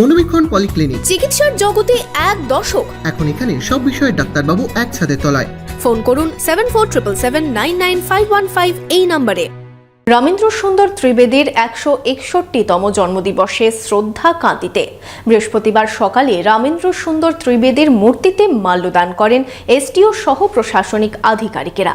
মনোবীক্ষণ polyclinic. চিকিৎসার জগতে এক দশক এখন এখানে সব বিষয়ে ডাক্তারবাবু এক ছাদের তলায়। ফোন করুন seven four triple seven nine nine five one five এই নম্বরে। রবীন্দ্র সুন্দর ত্রিবেদীর একশো একষট্টিতম জন্মদিবসে শ্রদ্ধা কাঁদিতে। বৃহস্পতিবার সকালে রামেন্দ্র সুন্দর ত্রিবেদীর মূর্তিতে মাল্যদান করেন এসটিও সহ প্রশাসনিক আধিকারিকেরা।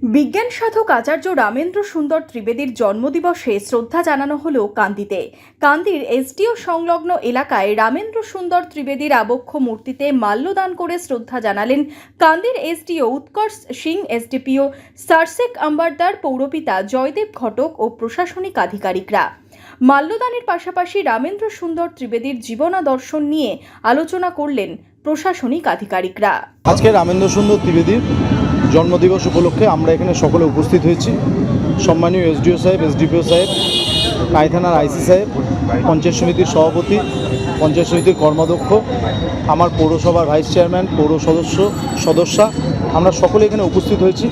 বিজ্ঞান সাধক আচার্য রামেন্দ্র সুন্দর ত্রিবেদীর জন্মদিবসে শ্রদ্ধা জানানো হল কান্দিতে। কান্দির এসডিও সংলগ্ন এলাকায় রামেন্দ্র সুন্দর ত্রিবেদীর আবক্ষ মূর্তিতে মাল্যদান করে শ্রদ্ধা জানালেন কান্দির এসডিও উৎকর্ষ সিং, এসডিপিও সারসেক আম্বারদার, পৌরপিতা জয়দেব ঘটক ও প্রশাসনিক আধিকারিকরা। মাল্যদানের পাশাপাশি রামেন্দ্র সুন্দর ত্রিবেদীর জীবনাদর্শন নিয়ে আলোচনা করলেন প্রশাসনিক আধিকারিকরা। আজকে রামেন্দ্র সুন্দর ত্রিবেদীর জন্মদিবস উপলক্ষে আমরা এখানে সকলে উপস্থিত হয়েছি। সম্মানীয় এসডিও সাহেব, এসডিপিও সাহেব রায় আইসি সাহেব, পঞ্চায়েত সমিতির সভাপতি, পঞ্চায়েত সমিতির কর্মাধ্যক্ষ, আমার পৌরসভার ভাইস চেয়ারম্যান, পৌর সদস্য, সদস্যা, আমরা সকলে এখানে উপস্থিত হয়েছি।